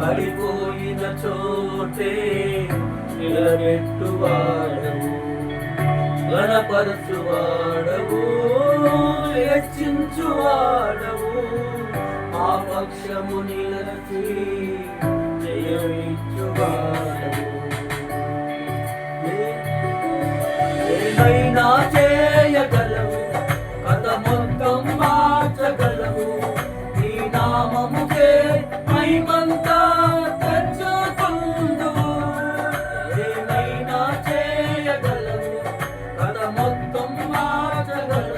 పడిపోయిన చోటే నిలబెట్టువాడవు. గణపరచువాడవు హెచ్చించువాడవు ఆ పక్షము నిలచి జయమిచ్చువాడవు. ఏమైనా చే right.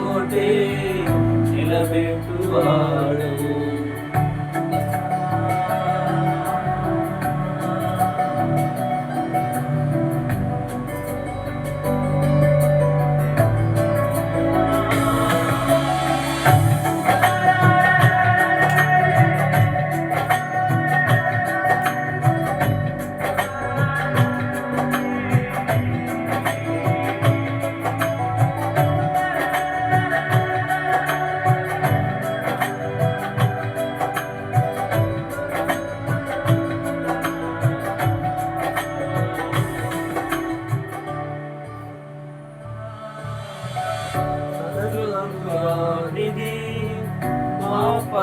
చోటే నిలబెట్టువాడవు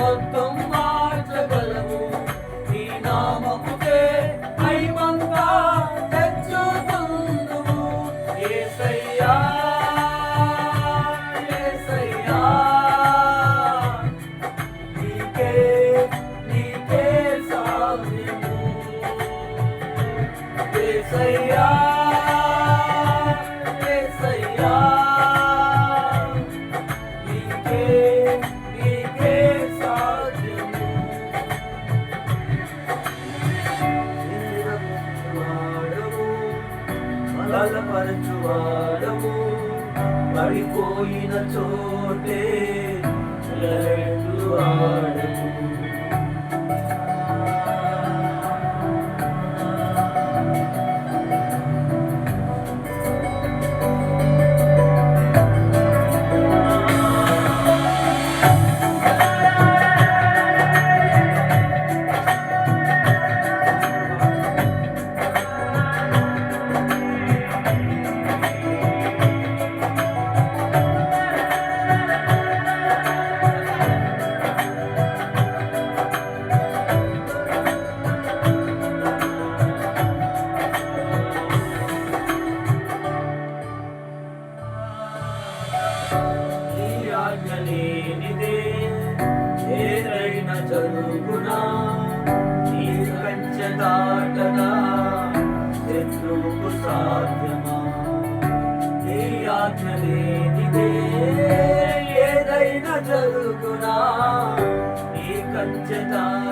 కథ మొత్తం మార్చగలవు నీ నామముకే మహిమంతా తెచ్చుకుందువు యేసయ్యా యేసయ్యా నీకే నీకే సాధ్యము యేసయ్యా యేసయ్యా నీకే నీకే పడిపోయిన చోటే నిలబెట్టువాడవు లేనిదే Jedi.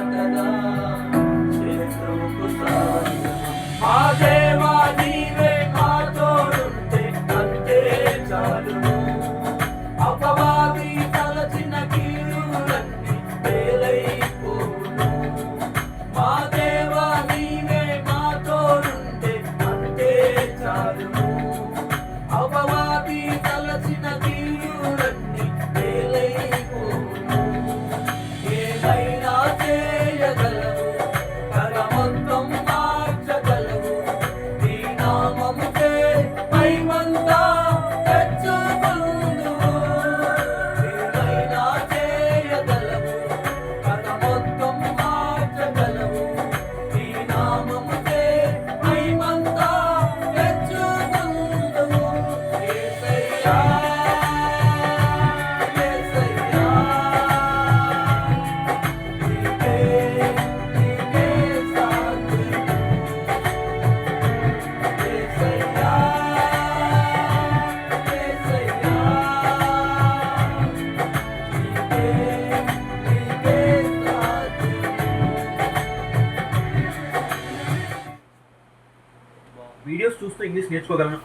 दोस्तों इंग्लिश गेट्स को अगर मैं